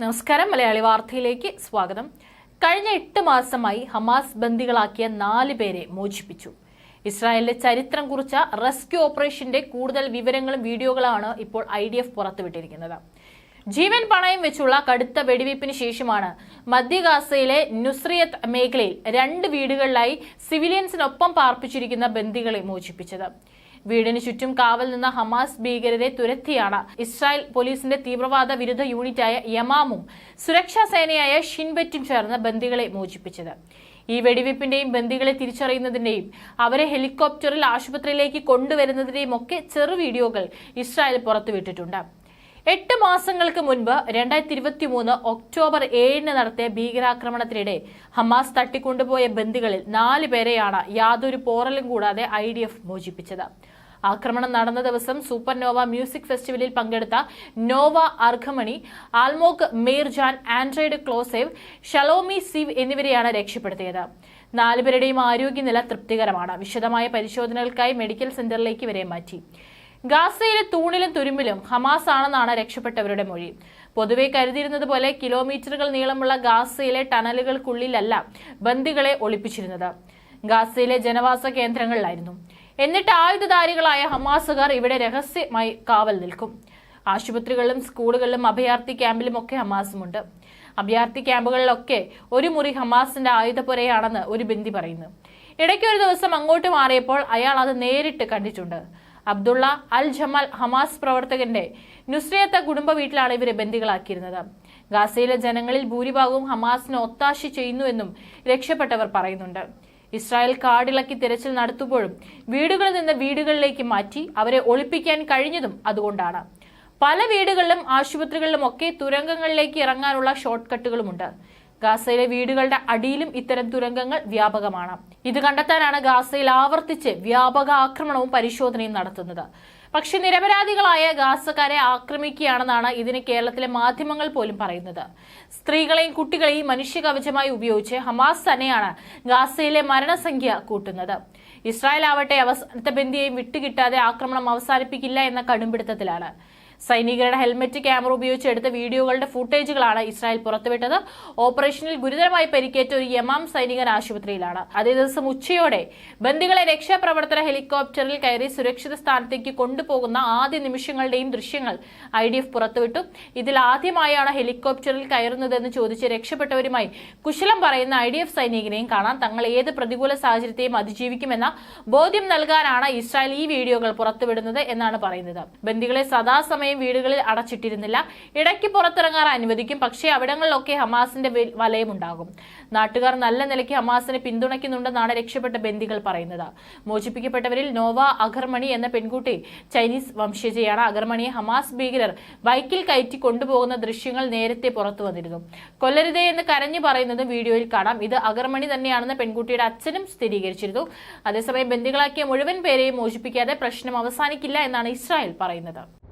നമസ്കാരം. മലയാളി വാർത്തയിലേക്ക് സ്വാഗതം. കഴിഞ്ഞ എട്ട് മാസമായി ഹമാസ് ബന്ദികളാക്കിയ നാല് പേരെ മോചിപ്പിച്ചു. ഇസ്രായേലിന്റെ ചരിത്രം കുറിച്ച റെസ്ക്യൂ ഓപ്പറേഷന്റെ കൂടുതൽ വിവരങ്ങളും വീഡിയോകളാണ് ഇപ്പോൾ ഐ ഡി എഫ് പുറത്തുവിട്ടിരിക്കുന്നത്. ജീവൻ പണയം വെച്ചുള്ള കടുത്ത വെടിവയ്പ്പിന് ശേഷമാണ് മധ്യഗാസയിലെ നുസ്രിയത്ത് മേഖലയിൽ രണ്ട് വീടുകളിലായി സിവിലിയൻസിനൊപ്പം പാർപ്പിച്ചിരിക്കുന്ന ബന്ദികളെ മോചിപ്പിച്ചത്. വീടിന് ചുറ്റും കാവൽ നിന്ന ഹമാസ് ഭീകരരെ തുരത്തിയാണ്. ഇസ്രായേൽ പോലീസിന്റെ തീവ്രവാദ വിരുദ്ധ യൂണിറ്റായ യമാമും സുരക്ഷാ സേനയായ ഷിൻബറ്റും ചേർന്ന് ബന്ദികളെ മോചിപ്പിച്ചത്. ഈ വെടിവെപ്പിന്റെയും ബന്ദികളെ തിരിച്ചറിയുന്നതിന്റെയും അവരെ ഹെലികോപ്റ്ററിൽ ആശുപത്രിയിലേക്ക് കൊണ്ടുവരുന്നതിന്റെയും ഒക്കെ ചെറു വീഡിയോകൾ ഇസ്രായേൽ പുറത്തുവിട്ടിട്ടുണ്ട്. എട്ട് മാസങ്ങൾക്ക് മുൻപ് രണ്ടായിരത്തി ഇരുപത്തി മൂന്ന് ഒക്ടോബർ ഏഴിന് നടത്തിയ ഭീകരാക്രമണത്തിനിടെ ഹമാസ് തട്ടിക്കൊണ്ടുപോയ ബന്ദികളിൽ നാല് പേരെയാണ് യാതൊരു പോറലും കൂടാതെ ഐ മോചിപ്പിച്ചത്. ആക്രമണം നടന്ന ദിവസം സൂപ്പർ നോവ മ്യൂസിക് ഫെസ്റ്റിവലിൽ പങ്കെടുത്ത Noa Argamani Almog Meir Jan Andrey ക്ലോസേവ് Shlomi Ziv എന്നിവരെയാണ് രക്ഷപ്പെടുത്തിയത്. നാലുപേരുടെയും ആരോഗ്യനില തൃപ്തികരമാണ്. വിശദമായ പരിശോധനകൾക്കായി മെഡിക്കൽ സെന്ററിലേക്ക് വരെ മാറ്റി. ഗാസയിലെ തൂണിലും തുരുമ്പിലും ഹമാസ് ആണെന്നാണ് രക്ഷപ്പെട്ടവരുടെ മൊഴി. പൊതുവെ കരുതിയിരുന്നത് പോലെ കിലോമീറ്ററുകൾ നീളമുള്ള ഗാസയിലെ ടണലുകൾക്കുള്ളിലല്ല ബന്ദികളെ ഒളിപ്പിച്ചിരുന്നത്. ഗാസയിലെ ജനവാസ കേന്ദ്രങ്ങളിലായിരുന്നു. എന്നിട്ട് ആയുധധാരികളായ ഹമാസുകാർ ഇവിടെ രഹസ്യമായി കാവൽ നിൽക്കും. ആശുപത്രികളിലും സ്കൂളുകളിലും അഭയാർത്ഥി ക്യാമ്പിലും ഒക്കെ ഹമാസുമുണ്ട്. അഭയാർത്ഥി ക്യാമ്പുകളിലൊക്കെ ഒരു മുറി ഹമാസിന്റെ ആയുധപ്പുരയാണെന്ന് ഒരു ബിന്ദി പറയുന്നു. ഇടയ്ക്ക് ഒരു ദിവസം അങ്ങോട്ട് മാറിയപ്പോൾ അയാൾ അത് നേരിട്ട് കണ്ടിട്ടുണ്ട്. അബ്ദുള്ള അൽ ജമാൽ ഹമാസ് പ്രവർത്തകന്റെ നുസ്രയത്ത കുടുംബ വീട്ടിലാണ് ഇവരെ ബന്ദികളാക്കിയിരുന്നത്. ഗാസയിലെ ജനങ്ങളിൽ ഭൂരിഭാഗവും ഹമാസിന് ഒത്താശ ചെയ്യുന്നുവെന്നും രക്ഷപ്പെട്ടവർ പറയുന്നുണ്ട്. ഇസ്രായേൽ കാടിളക്കി തിരച്ചിൽ നടത്തുമ്പോഴും വീടുകളിൽ നിന്ന് വീടുകളിലേക്ക് മാറ്റി അവരെ ഒളിപ്പിക്കാൻ കഴിഞ്ഞതും അതുകൊണ്ടാണ്. പല വീടുകളിലും ആശുപത്രികളിലും ഒക്കെ തുരങ്കങ്ങളിലേക്ക് ഇറങ്ങാനുള്ള ഷോർട്ട് കട്ടുകളുമുണ്ട് ഗാസയിലെ വീടുകളുടെ അടിയിലും ഇത്തരം തുരങ്കങ്ങൾ വ്യാപകമാണ്. ഇത് കണ്ടെത്താനാണ് ഗാസയിൽ ആവർത്തിച്ച് വ്യാപക ആക്രമണവും പരിശോധനയും നടത്തുന്നത്. പക്ഷെ നിരപരാധികളായ ഗാസക്കാരെ ആക്രമിക്കുകയാണെന്നാണ് ഇതിന് കേരളത്തിലെ മാധ്യമങ്ങൾ പോലും പറയുന്നത്. സ്ത്രീകളെയും കുട്ടികളെയും മനുഷ്യകവചമായി ഉപയോഗിച്ച് ഹമാസ് തന്നെയാണ് ഗാസയിലെ മരണസംഖ്യ കൂട്ടുന്നത്. ഇസ്രായേൽ ആവട്ടെ അവസാനത്തെ ബന്ധിയെയും വിട്ടുകിട്ടാതെ ആക്രമണം അവസാനിപ്പിക്കില്ല എന്ന കടുംപിടുത്തത്തിലാണ്. സൈനികരുടെ ഹെൽമറ്റ് ക്യാമറ ഉപയോഗിച്ച് എടുത്ത വീഡിയോകളുടെ ഫുട്ടേജുകളാണ് ഇസ്രായേൽ പുറത്തുവിട്ടത്. ഓപ്പറേഷനിൽ ഗുരുതരമായി പരിക്കേറ്റ ഒരു യമാം സൈനികൻ ആശുപത്രിയിലാണ്. അതേ ദിവസം ഉച്ചയോടെ ബന്ദികളെ രക്ഷാപ്രവർത്തന ഹെലികോപ്റ്ററിൽ കയറി സുരക്ഷിത സ്ഥാനത്തേക്ക് കൊണ്ടുപോകുന്ന ആദ്യ നിമിഷങ്ങളുടെയും ദൃശ്യങ്ങൾ ഐ ഡി എഫ് പുറത്തുവിട്ടു. ഇതിൽ ആദ്യമായാണ് ഹെലികോപ്റ്ററിൽ കയറുന്നതെന്ന് ചോദിച്ച് രക്ഷപ്പെട്ടവരുമായി കുശലം പറയുന്ന ഐ ഡി എഫ് സൈനികനെയും കാണാം. തങ്ങൾ ഏത് പ്രതികൂല സാഹചര്യത്തെയും അതിജീവിക്കുമെന്ന ബോധ്യം നൽകാനാണ് ഇസ്രായേൽ ഈ വീഡിയോകൾ പുറത്തുവിടുന്നത് എന്നാണ് പറയുന്നത്. ബന്ദികളെ സദാസമയം വീടുകളിൽ അടച്ചിട്ടിരുന്നില്ല. ഇടയ്ക്ക് പുറത്തിറങ്ങാൻ അനുവദിക്കും. പക്ഷേ അവിടങ്ങളിലൊക്കെ ഹമാസിന്റെ വലയം വലയമുണ്ടാകും നാട്ടുകാർ നല്ല നിലയ്ക്ക് ഹമാസിനെ പിന്തുണയ്ക്കുന്നുണ്ടെന്നാണ് രക്ഷപ്പെട്ട ബന്ദികൾ പറയുന്നത്. മോചിപ്പിക്കപ്പെട്ടവരിൽ നോവ അഗർമണി എന്ന പെൺകുട്ടി ചൈനീസ് വംശജയാണ്. അഗർമണിയെ ഹമാസ് ഭീകരർ ബൈക്കിൽ കയറ്റി കൊണ്ടുപോകുന്ന ദൃശ്യങ്ങൾ നേരത്തെ പുറത്തു വന്നിരുന്നു. കൊല്ലരുതേ എന്ന് കരഞ്ഞു പറയുന്നത് വീഡിയോയിൽ കാണാം. ഇത് അഗർമണി തന്നെയാണെന്ന് പെൺകുട്ടിയുടെ അച്ഛനും സ്ഥിരീകരിച്ചിരുന്നു. അതേസമയം ബന്ദികളാക്കിയ മുഴുവൻ പേരെയും മോചിപ്പിക്കാതെ പ്രശ്നം അവസാനിക്കില്ല എന്നാണ് ഇസ്രായേൽ പറയുന്നത്.